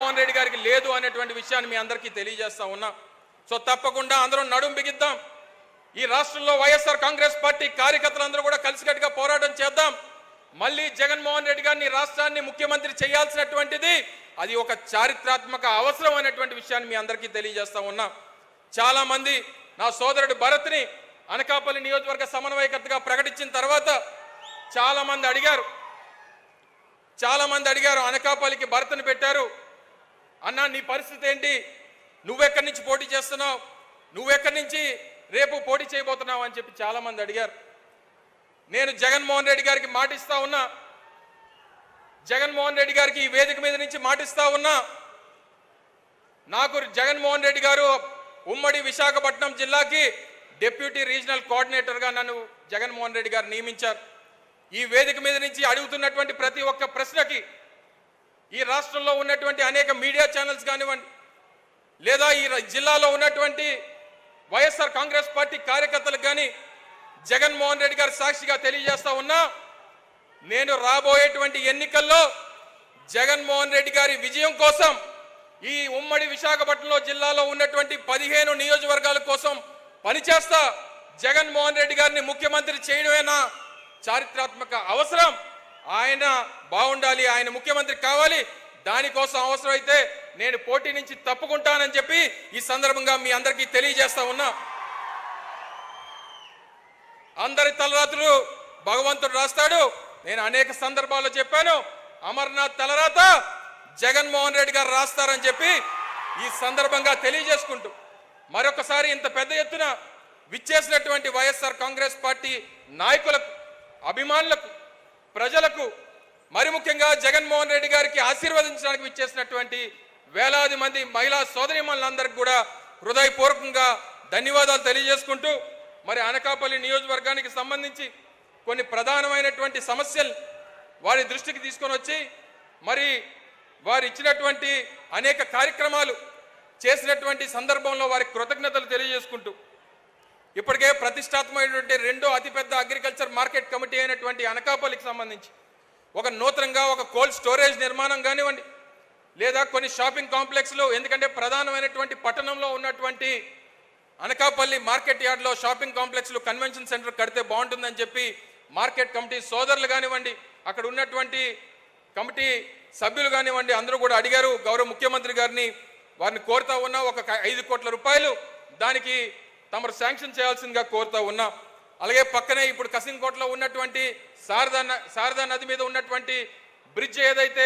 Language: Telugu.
జగన్మోహన్ రెడ్డి గారికి లేదు అనేటువంటి విషయాన్ని మీ అందరికీ తెలియజేస్తా ఉన్నా. సో తప్పకుండా అందరం నడుం బిగిద్దాం. ఈ రాష్ట్రంలో వైఎస్ఆర్ కాంగ్రెస్ పార్టీ కార్యకర్తలందరూ కూడా కలిసికట్టుగా పోరాటం చేద్దాం. మళ్ళీ జగన్మోహన్ రెడ్డి గారిని రాష్ట్రాన్ని ముఖ్యమంత్రి చేయాల్సినటువంటిది అది ఒక చారిత్రాత్మక అవసరం అనేటువంటి విషయాన్ని మీ అందరికీ తెలియజేస్తా ఉన్నా. చాలా మంది నా సోదరుడు భరత్ని అనకాపల్లి నియోజకవర్గ సమన్వయకర్తగా ప్రకటించిన తర్వాత చాలా మంది అడిగారు. చాలా మంది అడిగారు అనకాపల్లికి భరత్ని పెట్టారు. అన్నా నీ పరిస్థితి ఏంటి? నువ్వెక్కడి నుంచి పోటీ చేస్తున్నావు? నువ్వెక్కడి నుంచి రేపు పోటీ చేయబోతున్నావు అని చెప్పి చాలా మంది అడిగారు. నేను జగన్మోహన్ రెడ్డి గారికి మాటిస్తా ఉన్నా. జగన్మోహన్ రెడ్డి గారికి ఈ వేదిక మీద నుంచి మాటిస్తా ఉన్నా. నాకు జగన్మోహన్ రెడ్డి గారు ఉమ్మడి విశాఖపట్నం జిల్లాకి డిప్యూటీ రీజనల్ కోఆర్డినేటర్గా నన్ను జగన్మోహన్ రెడ్డి గారు నియమించారు. ఈ వేదిక మీద నుంచి అడుగుతున్నటువంటి ప్రతి ఒక్క ప్రశ్నకి ఈ రాష్ట్రంలో ఉన్నటువంటి అనేక మీడియా ఛానల్స్ కానివ్వండి లేదా ఈ జిల్లాలో ఉన్నటువంటి వైఎస్ఆర్ కాంగ్రెస్ పార్టీ కార్యకర్తలకు కానీ జగన్మోహన్ రెడ్డి గారు సాక్షిగా తెలియజేస్తా ఉన్నా నేను రాబోయేటువంటి ఎన్నికల్లో జగన్మోహన్ రెడ్డి గారి విజయం కోసం ఈ ఉమ్మడి విశాఖపట్నంలో జిల్లాలో ఉన్నటువంటి పదిహేను నియోజకవర్గాల కోసం పనిచేస్తా జగన్మోహన్ రెడ్డి గారిని ముఖ్యమంత్రి చేయడమేనా చారిత్రాత్మక అవసరం? ఆయన బాగుండాలి ఆయన ముఖ్యమంత్రి కావాలి. దానికోసం అవసరమైతే నేను పోటీ నుంచి తప్పుకుంటానని చెప్పి ఈ సందర్భంగా మీ అందరికీ తెలియజేస్తా ఉన్నా. అందరి తలరాతులు భగవంతుడు రాస్తాడు. నేను అనేక సందర్భాల్లో చెప్పాను అమర్నాథ్ తలరాత జగన్మోహన్ రెడ్డి గారు రాస్తారని చెప్పి ఈ సందర్భంగా తెలియజేసుకుంటూ మరొకసారి ఇంత పెద్ద ఎత్తున విచ్చేసినటువంటి వైఎస్ఆర్ కాంగ్రెస్ పార్టీ నాయకులకు అభిమానులకు ప్రజలకు మరి ముఖ్యంగా జగన్మోహన్ రెడ్డి గారికి ఆశీర్వదించడానికి విచ్చేసినటువంటి వేలాది మంది మహిళా సోదరిమణులందరికీ కూడా హృదయపూర్వకంగా ధన్యవాదాలు తెలియజేసుకుంటూ మరి అనకాపల్లి నియోజకవర్గానికి సంబంధించి కొన్ని ప్రధానమైనటువంటి సమస్యలు వారి దృష్టికి తీసుకొని వచ్చి మరి వారు ఇచ్చినటువంటి అనేక కార్యక్రమాలు చేసినటువంటి సందర్భంలో వారికి కృతజ్ఞతలు తెలియజేసుకుంటూ ఇప్పటికే ప్రతిష్టాత్మకమైనటువంటి రెండో అతిపెద్ద అగ్రికల్చర్ మార్కెట్ కమిటీ అయినటువంటి అనకాపల్లికి సంబంధించి ఒక నూతనంగా ఒక కోల్డ్ స్టోరేజ్ నిర్మాణం కానివ్వండి లేదా కొన్ని షాపింగ్ కాంప్లెక్స్లు ఎందుకంటే ప్రధానమైనటువంటి పట్టణంలో ఉన్నటువంటి అనకాపల్లి మార్కెట్ యార్డ్లో షాపింగ్ కాంప్లెక్స్లు కన్వెన్షన్ సెంటర్ కడితే బాగుంటుందని చెప్పి మార్కెట్ కమిటీ సోదరులు కానివ్వండి అక్కడ ఉన్నటువంటి కమిటీ సభ్యులు కానివ్వండి అందరూ కూడా అడిగారు. గౌరవ ముఖ్యమంత్రి గారిని వారిని కోరుతా ఉన్న ఒక ఐదు కోట్ల రూపాయలు దానికి తమరు శాంక్షన్ చేయాల్సిందిగా కోరుతా ఉన్నా. అలాగే పక్కనే ఇప్పుడు కసింకోటలో ఉన్నటువంటి శారదా న- శారదా నది మీద ఉన్నటువంటి బ్రిడ్జ్ ఏదైతే